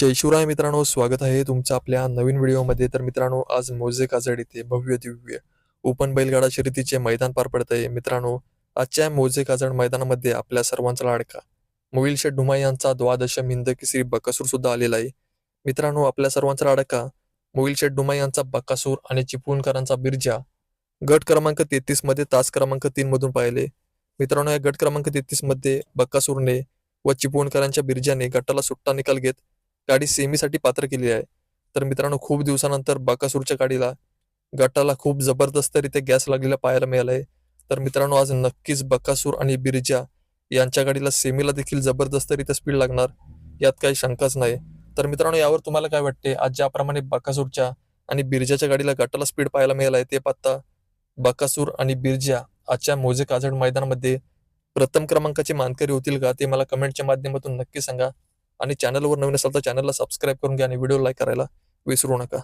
जय शिवराय मित्रांनो स्वागत आहे तुमचं आपल्या नवीन व्हिडिओमध्ये. तर मित्रांनो आज मोजे काजड येथे भव्य दिव्य ओपन बैलगाडा शर्यतीचे मैदान पार पडत आहे मित्रांनो आजच्या मोजे काजड मैदानामध्ये आपल्या सर्वांचा लाडका मोविल शेठ ढुमा यांचा द्वादश मिंद बकासूर सुद्धा आलेला आहे. मित्रांनो आपल्या सर्वांचा लाडका मोहिल शेठ डुमाई यांचा बकासूर आणि चिपळूणकरांचा बिरजा गट क्रमांक तेहतीसमध्ये तास क्रमांक तीन मधून पाहिले. मित्रांनो या गट क्रमांक तेहतीसमध्ये बक्कासूरने व चिपळूणकरांच्या बिर्जाने गटाला सुट्टा निकाल घेत गाडी सेमीसाठी पात्र केली आहे. तर मित्रांनो खूप दिवसानंतर बाकासूरच्या गाडीला गटाला खूप जबरदस्तरित्या गॅस लागलेला पाहायला मिळाला आहे तर मित्रांनो आज नक्कीच बकासूर आणि बिरजा यांच्या गाडीला सेमीला देखील जबरदस्तरित्या स्पीड लागणार यात काही शंकाच नाही. तर मित्रांनो यावर तुम्हाला काय वाटते आज ज्याप्रमाणे बकासूरच्या आणि बिरजाच्या गाडीला गटाला स्पीड पाहायला मिळाला आहे ते पत्ता बकासूर आणि बिरजा आजच्या मोजे काजड मैदानामध्ये प्रथम क्रमांकाचे मानकरी होतील का ते मला कमेंटच्या माध्यमातून नक्की सांगा. आणि चॅनलवर नवीन असाल तर चॅनलला सबस्क्राईब करून घ्या आणि व्हिडिओ लाईक करायला विसरू नका.